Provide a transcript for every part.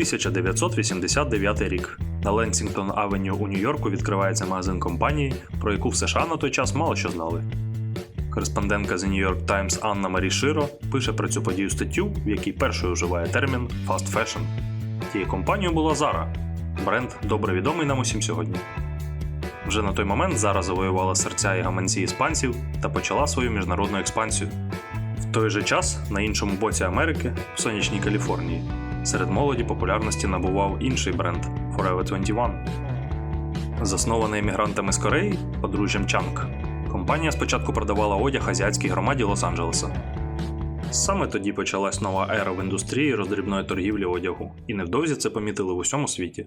1989 рік. На Ленсінгтон Авеню у Нью-Йорку відкривається магазин компанії, про яку в США на той час мало що знали. Кореспондентка The New York Times Анна Марі Широ пише про цю подію статтю, в якій першою вживає термін fast fashion. Тією компанією була Zara, бренд добре відомий нам усім сьогодні. Вже на той момент Zara завоювала серця і гаманці іспанців та почала свою міжнародну експансію. В той же час, на іншому боці Америки, в сонячній Каліфорнії, серед молоді популярності набував інший бренд Forever 21. Заснований емігрантами з Кореї, подружжям Чанг, компанія спочатку продавала одяг азіатській громаді Лос-Анджелеса. Саме тоді почалась нова ера в індустрії роздрібної торгівлі одягу, і невдовзі це помітили в усьому світі.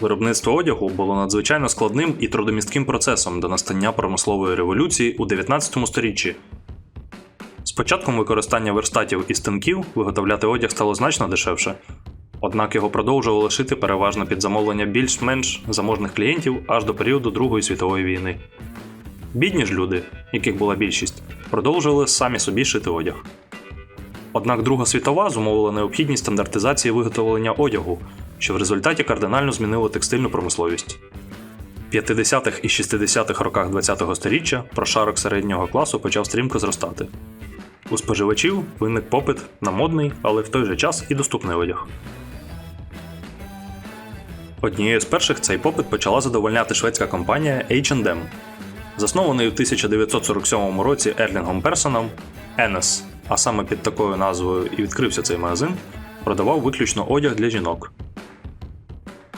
Виробництво одягу було надзвичайно складним і трудомістким процесом до настання промислової революції у 19 сторіччі. З початком використання верстатів і станків виготовляти одяг стало значно дешевше, однак його продовжували шити переважно під замовлення більш-менш заможних клієнтів аж до періоду Другої світової війни. Бідні ж люди, яких була більшість, продовжували самі собі шити одяг. Однак Друга світова зумовила необхідність стандартизації виготовлення одягу, що в результаті кардинально змінило текстильну промисловість. В 50-х і 60-х роках ХХ століття прошарок середнього класу почав стрімко зростати. У споживачів виник попит на модний, але в той же час і доступний одяг. Однією з перших цей попит почала задовольняти шведська компанія H&M. Заснований у 1947 році Ерлінгом Персоном, Енес, а саме під такою назвою і відкрився цей магазин, продавав виключно одяг для жінок.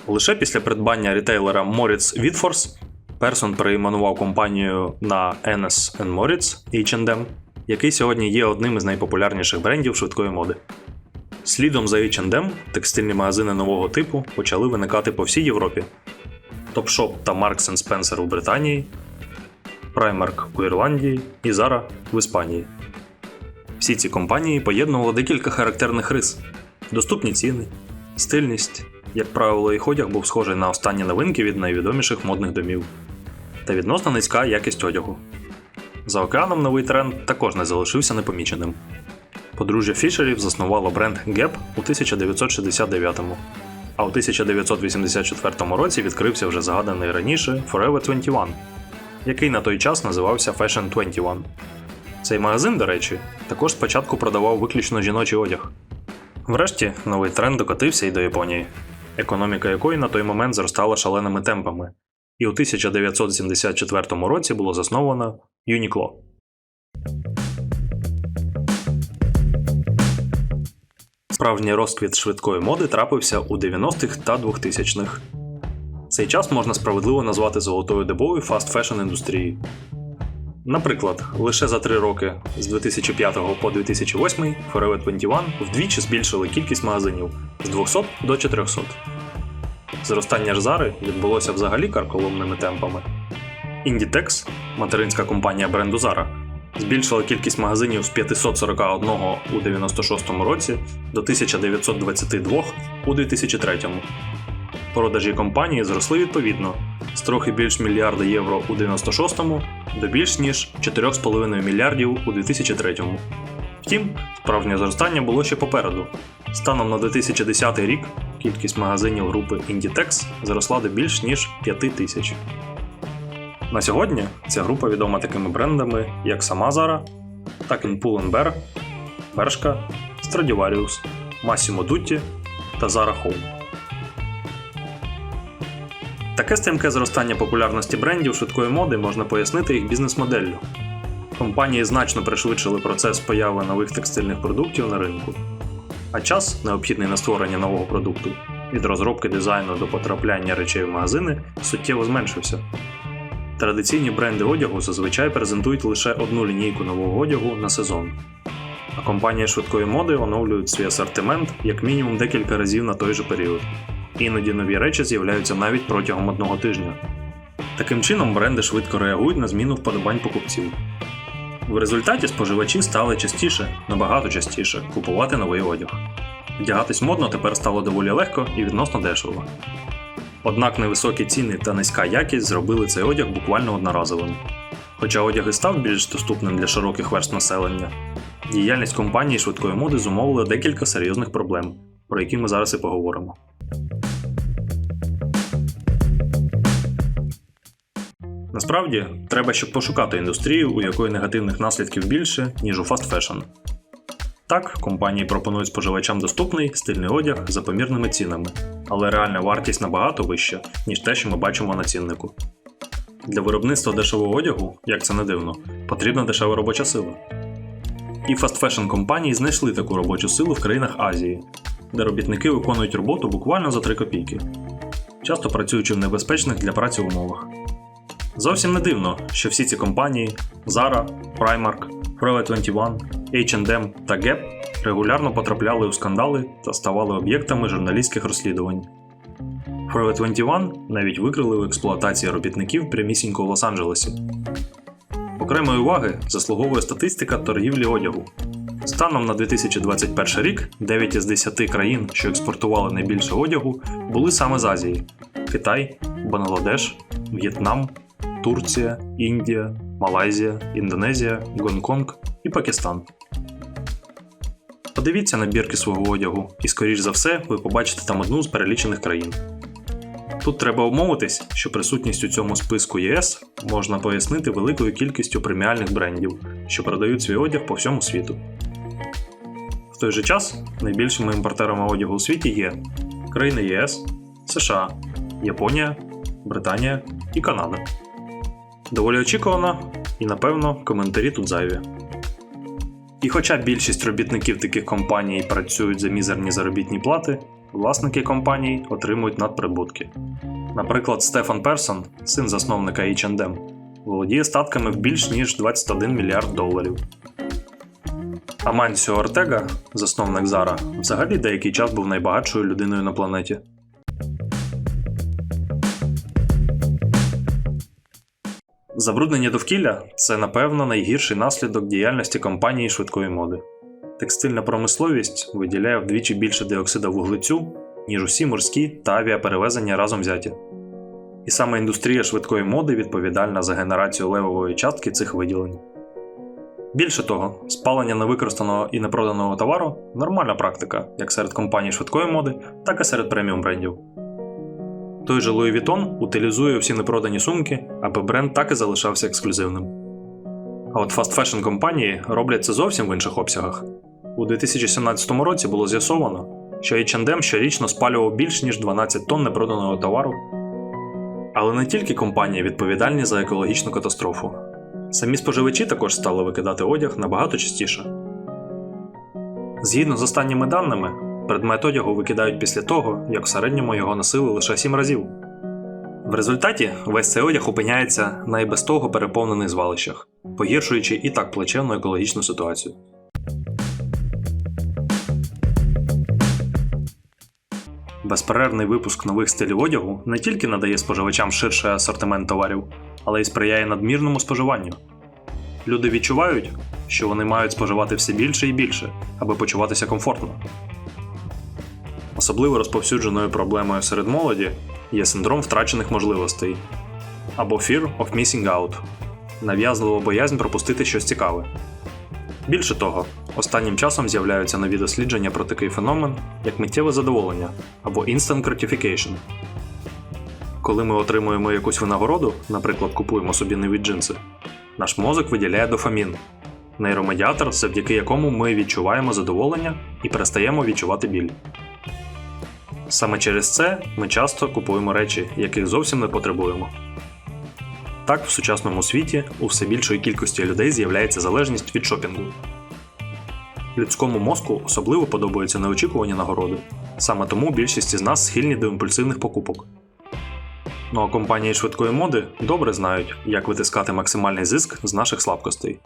Лише після придбання рітейлера Moritz Whitfors Персон перейменував компанію на Enes Moritz H&M, який сьогодні є одним із найпопулярніших брендів швидкої моди. Слідом за H&M текстильні магазини нового типу почали виникати по всій Європі. Topshop та Marks Spencer у Британії, Primark у Ірландії і Zara в Іспанії. Всі ці компанії поєднували декілька характерних рис: доступні ціни, стильність, як правило, їх одяг був схожий на останні новинки від найвідоміших модних домів, та відносно низька якість одягу. За океаном новий тренд також не залишився непоміченим. Подружжя Фішерів заснувало бренд Gap у 1969-му, а у 1984 році відкрився вже згаданий раніше Forever 21, який на той час називався Fashion 21. Цей магазин, до речі, також спочатку продавав виключно жіночий одяг. Врешті новий тренд докотився і до Японії, економіка якої на той момент зростала шаленими темпами, і у 1974 році було засновано Uniqlo. Справжній розквіт швидкої моди трапився у 90-х та 2000-х. Цей час можна справедливо назвати золотою добою фаст фешн індустрії. Наприклад, лише за три роки з 2005 по 2008 Forever 21 вдвічі збільшили кількість магазинів з 200 до 400. Зростання ж Зари відбулося взагалі карколомними темпами. Inditex, материнська компанія бренду Zara, збільшила кількість магазинів з 541 у 96 році до 1922 у 2003. Продажі компанії зросли відповідно з трохи більш мільярда євро у 96-му до більш ніж 4,5 мільярдів у 2003. Втім, справжнє зростання було ще попереду. Станом на 2010 рік кількість магазинів групи Inditex зросла до більш ніж 5 тисяч. На сьогодні ця група відома такими брендами, як сама Zara, так Pull&Bear, Bershka, Stradivarius, Massimo Dutti та Zara Home. Таке стрімке зростання популярності брендів швидкої моди можна пояснити їх бізнес-моделлю. Компанії значно пришвидшили процес появи нових текстильних продуктів на ринку, а час, необхідний на створення нового продукту, від розробки дизайну до потрапляння речей в магазини, суттєво зменшився. Традиційні бренди одягу зазвичай презентують лише одну лінійку нового одягу на сезон. А компанії швидкої моди оновлюють свій асортимент як мінімум декілька разів на той же період. Іноді нові речі з'являються навіть протягом одного тижня. Таким чином, бренди швидко реагують на зміну вподобань покупців. В результаті споживачі стали частіше, набагато частіше, купувати новий одяг. Вдягатись модно тепер стало доволі легко і відносно дешево. Однак невисокі ціни та низька якість зробили цей одяг буквально одноразовим. Хоча одяг і став більш доступним для широких верст населення, діяльність компанії швидкої моди зумовила декілька серйозних проблем, про які ми зараз і поговоримо. Насправді, треба ще пошукати індустрію, у якої негативних наслідків більше, ніж у фаст фешн. Так, компанії пропонують споживачам доступний стильний одяг за помірними цінами, але реальна вартість набагато вища, ніж те, що ми бачимо на ціннику. Для виробництва дешевого одягу, як це не дивно, потрібна дешева робоча сила. І фастфешн компанії знайшли таку робочу силу в країнах Азії, де робітники виконують роботу буквально за 3 копійки, часто працюючи в небезпечних для праці умовах. Зовсім не дивно, що всі ці компанії Zara, Primark, Forever 21, H&M та Gap регулярно потрапляли у скандали та ставали об'єктами журналістських розслідувань. Forever 21 навіть викрили у експлуатації робітників прямісінько в Лос-Анджелесі. Окремої уваги заслуговує статистика торгівлі одягу. Станом на 2021 рік 9 із 10 країн, що експортували найбільше одягу, були саме з Азії: Китай, Бангладеш, В'єтнам, Турція, Індія, Малайзія, Індонезія, Гонконг і Пакистан. Подивіться на бірки свого одягу, і, скоріш за все, ви побачите там одну з перелічених країн. Тут треба обмовитись, що присутність у цьому списку ЄС можна пояснити великою кількістю преміальних брендів, що продають свій одяг по всьому світу. В той же час найбільшими імпортерами одягу у світі є країни ЄС, США, Японія, Британія і Канада. Доволі очікувано, і напевно коментарі тут зайві. І хоча більшість робітників таких компаній працюють за мізерні заробітні плати, власники компаній отримують надприбутки. Наприклад, Стефан Персон, син засновника H&M, володіє статками в більш ніж 21 мільярд доларів. Амансіо Ортега, засновник Zara, взагалі деякий час був найбагатшою людиною на планеті. Забруднення довкілля це, напевно, найгірший наслідок діяльності компанії швидкої моди. Текстильна промисловість виділяє вдвічі більше диоксида вуглецю, ніж усі морські та авіаперевезення разом взяті. І саме індустрія швидкої моди відповідальна за генерацію левової частки цих виділень. Більше того, спалення невикористаного і непроданого товару нормальна практика як серед компаній швидкої моди, так і серед преміум брендів. Той же Louis Vuitton утилізує всі непродані сумки, аби бренд так і залишався ексклюзивним. А от фастфешн компанії роблять це зовсім в інших обсягах. У 2017 році було з'ясовано, що H&M щорічно спалював більш ніж 12 тонн непроданого товару. Але не тільки компанії відповідальні за екологічну катастрофу. Самі споживачі також стали викидати одяг набагато частіше. Згідно з останніми даними, предмет одягу викидають після того, як в середньому його носили лише 7 разів. В результаті весь цей одяг опиняється на і без того переповнених звалищах, погіршуючи і так плачевну екологічну ситуацію. Безперервний випуск нових стилів одягу не тільки надає споживачам ширший асортимент товарів, але й сприяє надмірному споживанню. Люди відчувають, що вони мають споживати все більше і більше, аби почуватися комфортно. Особливо розповсюдженою проблемою серед молоді є синдром втрачених можливостей або Fear of Missing Out нав'язлива боязнь пропустити щось цікаве. Більше того, останнім часом з'являються нові дослідження про такий феномен, як миттєве задоволення або Instant Gratification. Коли ми отримуємо якусь винагороду, наприклад, купуємо собі нові джинси, наш мозок виділяє дофамін нейромедіатор, завдяки якому ми відчуваємо задоволення і перестаємо відчувати біль. Саме через це ми часто купуємо речі, яких зовсім не потребуємо. Так, в сучасному світі у все більшої кількості людей з'являється залежність від шопінгу. Людському мозку особливо подобаються неочікувані нагороди. Саме тому більшість із нас схильні до імпульсивних покупок. Ну а компанії швидкої моди добре знають, як витискати максимальний зиск з наших слабкостей.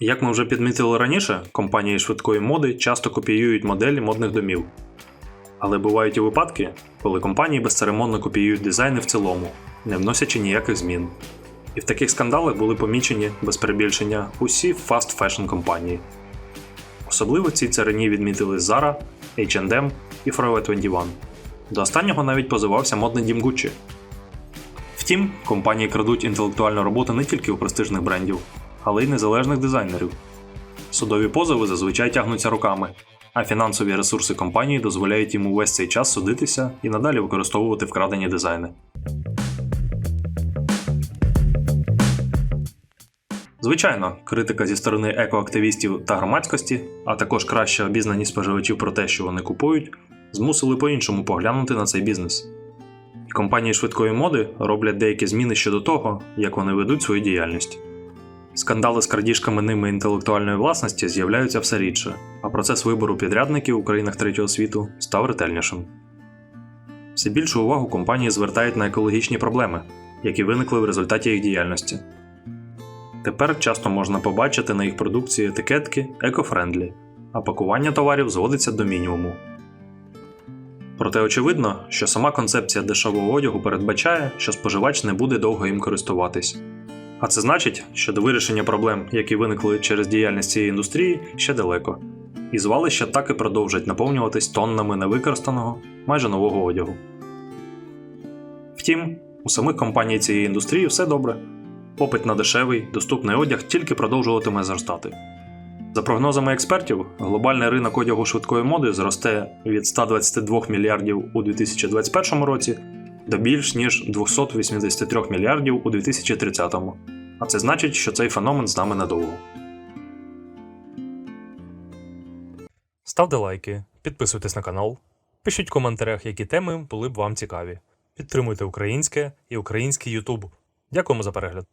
Як ми вже підмітили раніше, компанії швидкої моди часто копіюють моделі модних домів. Але бувають і випадки, коли компанії безцеремонно копіюють дизайни в цілому, не вносячи ніяких змін. І в таких скандалах були помічені без перебільшення усі фаст фешн компанії. Особливо цій царині відмітили Zara, H&M і Forever 21. До останнього навіть позивався модний дім Gucci. Втім, компанії крадуть інтелектуальну роботу не тільки у престижних брендів, але й незалежних дизайнерів. Судові позови зазвичай тягнуться руками, а фінансові ресурси компанії дозволяють їм увесь цей час судитися і надалі використовувати вкрадені дизайни. Звичайно, критика зі сторони екоактивістів та громадськості, а також краще обізнані споживачів про те, що вони купують, змусили по-іншому поглянути на цей бізнес. Компанії швидкої моди роблять деякі зміни щодо того, як вони ведуть свою діяльність. Скандали з крадіжками ними інтелектуальної власності з'являються все рідше, а процес вибору підрядників у країнах третього світу став ретельнішим. Все більшу увагу компанії звертають на екологічні проблеми, які виникли в результаті їх діяльності. Тепер часто можна побачити на їх продукції етикетки екофрендлі, а пакування товарів зводиться до мінімуму. Проте очевидно, що сама концепція дешевого одягу передбачає, що споживач не буде довго їм користуватись. А це значить, що до вирішення проблем, які виникли через діяльність цієї індустрії, ще далеко, і звалища так і продовжать наповнюватись тоннами невикористаного, майже нового одягу. Втім, у самих компаній цієї індустрії все добре. Попит на дешевий, доступний одяг тільки продовжуватиме зростати. За прогнозами експертів, глобальний ринок одягу швидкої моди зросте від 122 мільярдів у 2021 році до більш ніж 283 мільярдів у 2030-му, А це значить, що цей феномен з нами надовго. Ставте лайки, підписуйтесь на канал, пишіть в коментарях, які теми були б вам цікаві. Підтримуйте українське і український Ютуб. Дякуємо за перегляд.